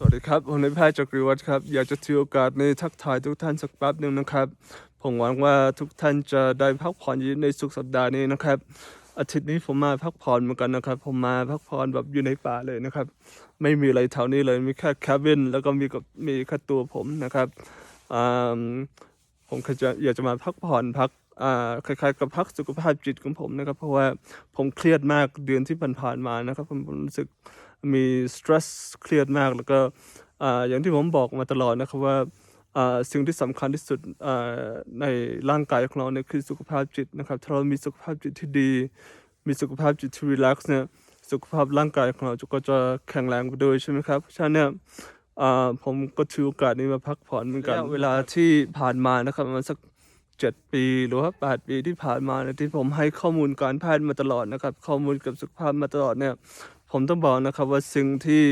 สวัสดีครับ ผมนายแพทย์จักรีวัฒน์ครับ อยากจะถือโอกาสในทักทายทุกท่านสักแป๊บหนึ่งนะครับ ผมหวังว่าทุกท่านจะได้พักผ่อนในสุขสัปดาห์นี้นะครับ อาทิตย์นี้ผมมาพักผ่อนเหมือนกันนะครับ ผมมาพักผ่อนแบบอยู่ในป่าเลยนะครับ ไม่มีอะไรแถวนี้เลย มีแค่แคบินแล้วก็มีกับมีแค่ตัวผมนะครับผมจะอยากจะมาพักผ่อนพักคล้ายๆกับพักสุขภาพจิตของผมนะครับ เพราะว่าผมเครียดมากเดือนที่ผ่านๆมานะครับ ผมรู้สึก มีสตร s สเครียดมากแล้วก็อ่าอย่างที่ผมบอกมาตลอดนะครับว่าอ่าสิ่งที่สำคัญที่สุดอ่าในร่างกายของเราเนี่ยคือสุขภาพจิตนะครับถ้าเรามีสุขภาพจิตที่ดี มีสุขภาพจิตที่รีแลกซ์เนี่ยสุขภาพร่างกายของเราก็จะแข็งแรงไปด้วยใช่ไหมครับเพราะฉะนั้นเนี่ยอ่าผมก็ถือโอกาสนี้มาพักผ่อนเหมือนกันเวลาที่ผ่านมานะครับประมาณสักเจ็ดปีหรือว่าแปดปีที่ผ่านมาเนี่ยที่ผมให้ข้อมูลการแพทย์มาตลอดนะครับ ข้อมูลกับสุขภาพมาตลอดเนี่ย ผมต้องบอกนะครับว่าสิ่งที่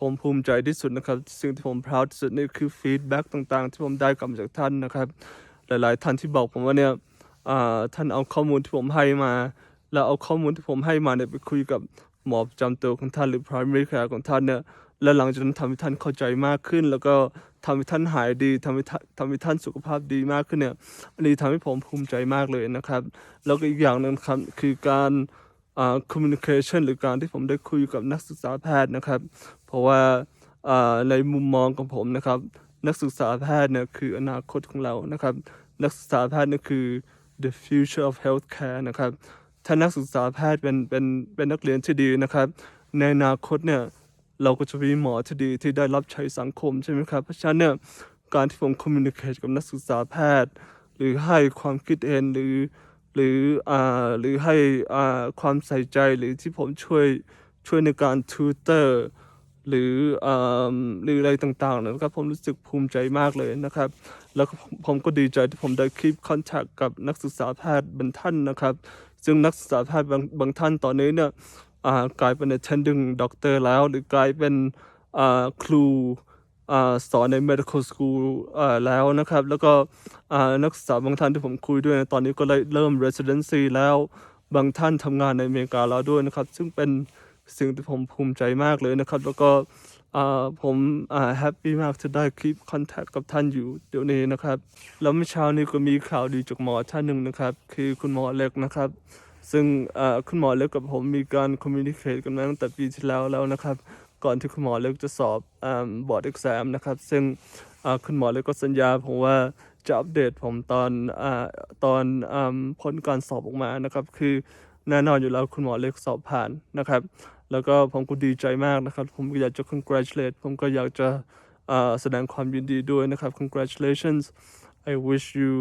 ผมภูมิใจที่สุดนะครับ สิ่งที่ผม proud ที่สุดนี่คือฟีดแบ็กต่างๆ ที่ผมได้กลับมาจากท่านนะครับ หลายๆท่านที่บอกผมว่าเนี่ยท่านเอาข้อมูลที่ผมให้มา แล้วเอาข้อมูลที่ผมให้มาเนี่ยไปคุยกับหมอประจำตัวของท่านหรือ primary care ของท่านเนี่ยและหลังจากนั้นทำให้ท่านเข้าใจมากขึ้น แล้วก็ทำให้ท่านหายดีทำให้ท่านทำให้ท่านสุขภาพดีมากขึ้นเนี่ยอันนี้ทำให้ผมภูมิใจมากเลยนะครับ แล้วก็อีกอย่างหนึ่งครับคือการ อ่า communication หรือการที่ผมได้คุยกับนักศึกษาแพทย์นะครับ เพราะว่าอ่าในมุมมองของผมนะครับ นักศึกษาแพทย์เนี่ยคืออนาคตของเรานะครับ นักศึกษาแพทย์นี่คือ the future of healthcare นะครับ ถ้านักศึกษาแพทย์เป็นเป็นเป็นนักเรียนที่ดีนะครับ ในอนาคตเนี่ยเราก็จะมีหมอที่ดีที่ได้รับใช้สังคมใช่ไหมครับ เพราะฉะนั้นเนี่ยการที่ผมคอมมิ n นิเคชกับนักศึกษาแพทย์ หรือให้ความคิดเห็นหรือ หรืออ่าหรือให้อ่าความใส่ใจหรือที่ผมช่วยช่วยในการทูเตอร์หรืออ่าหรืออะไรต่างๆนะครับผมรู้สึกภูมิใจมากเลยนะครับ แล้วผมก็ดีใจที่ผมได้คีบคอนแทคกับนักศึกษาแพทย์บางท่านนะครับ ซึ่งนักศึกษาแพทย์บางบางท่านตอนนี้เนี่ยอ่ากลายเป็น attending doctor แล้ว หรือกลายเป็นอ่าครู สอนใน medical school แล้วนะครับ แล้วก็นักศึกษาบางท่านที่ผมคุยด้วย ตอนนี้ก็เลยเริ่ม residency แล้วบางท่านทำงานในอเมริกาแล้วด้วยนะครับ ซึ่งเป็นสิ่งที่ผมภูมิใจมากเลยนะครับ แล้วก็ผมแฮปปี้มากที่ได้ keep contact กับท่านอยู่เดี๋ยวนี้นะครับ แล้วเมื่อเช้านี้ก็มีข่าวดีจากหมอท่านหนึ่งนะครับ คือคุณหมอเล็กนะครับ ซึ่งคุณหมอเล็กกับผมมีการคอมมิ n นิเค e กันมาตั้งแต่ปีที่แล้วแล้วนะครับ ก่อนที่คุณหมอเล็กจะสอบบอร์ดเอ็กซมนะครับ ซึ่งคุณหมอเล็กก็สัญญาผมว่าจะอัปเดตผมตอนอตอนอมผลการสอบออกมานะครับ คือแน่นอนอยู่แล้วคุณหมอเล็กสอบผ่านนะครับ แล้วก็ผมก็ดีใจมากนะครับ ผมอยากจะ congratulate ผมก็อยากจะแสดงความยินดีด้วยนะครับ congratulations I wish you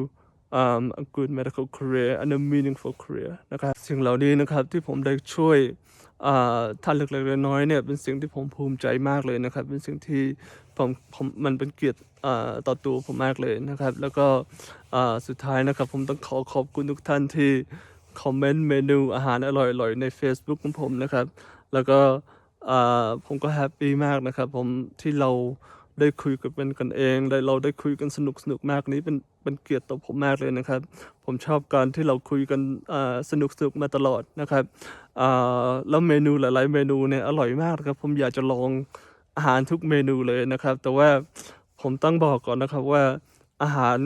um, a good medical career and a meaningful career นะครับ สิ่งเหล่านี้นะครับที่ผมได้ช่วย ท่านเล็กๆน้อยๆเนี่ยเป็นสิ่งที่ผมภูมิใจมากเลยนะครับ เป็นสิ่งที่ผมผมมันเป็นเกียรติต่อตัวผมมากเลยนะครับ แล้วก็สุดท้ายนะครับ ผมต้องขอขอบคุณทุกท่านที่คอมเมนต์เมนูอาหารอร่อยๆใน Facebook ของผมนะครับ แล้วก็ผมก็แฮปปี้มากนะครับ ผมที่เรา ได้คุยกันเป็นกันเองได้เราได้คุยกันสนุกสนุกมากนี้เป็นเป็นเกียรติต่อผมมากเลยนะครับ ผมชอบการที่เราคุยกันอ่าสนุกสนุกมาตลอดนะครับอ่าแล้วเมนูหลาย ๆ เมนูเนี่ยอร่อยมากครับ ผมอยากจะลองอาหารทุกเมนูเลยนะครับ แต่ว่าผมต้องบอกก่อนนะครับว่าอาหาร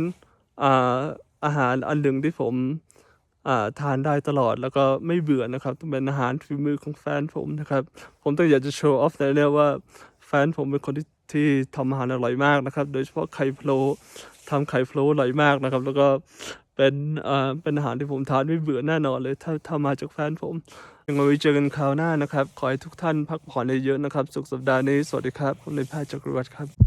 อ่าอาหารอันหนึ่งที่ผมอ่าทานได้ตลอดแล้วก็ไม่เบื่อนะครับต้องเป็นอาหารฝีมือของแฟนผมนะครับ ผมต้องอยากจะโชว์ออฟในเรื่องว่าแฟนผมเป็นคนที่ ที่ทำอาหารอร่อยมากนะครับ โดยเฉพาะไข่พะโล้ทำไข่พะโล้อร่อยมากนะครับ แล้วก็เป็นอ่าเป็นอาหารที่ผมทานไม่เบื่อแน่นอนเลย ถ้าถ้ามาจากแฟนผมยังไงไว้เจอกันคราวหน้านะครับ ขอให้ทุกท่านพักผ่อนเยอะๆนะครับ สุขสัปดาห์นี้ สวัสดีครับผมนายแพทย์จักรวัตรครับ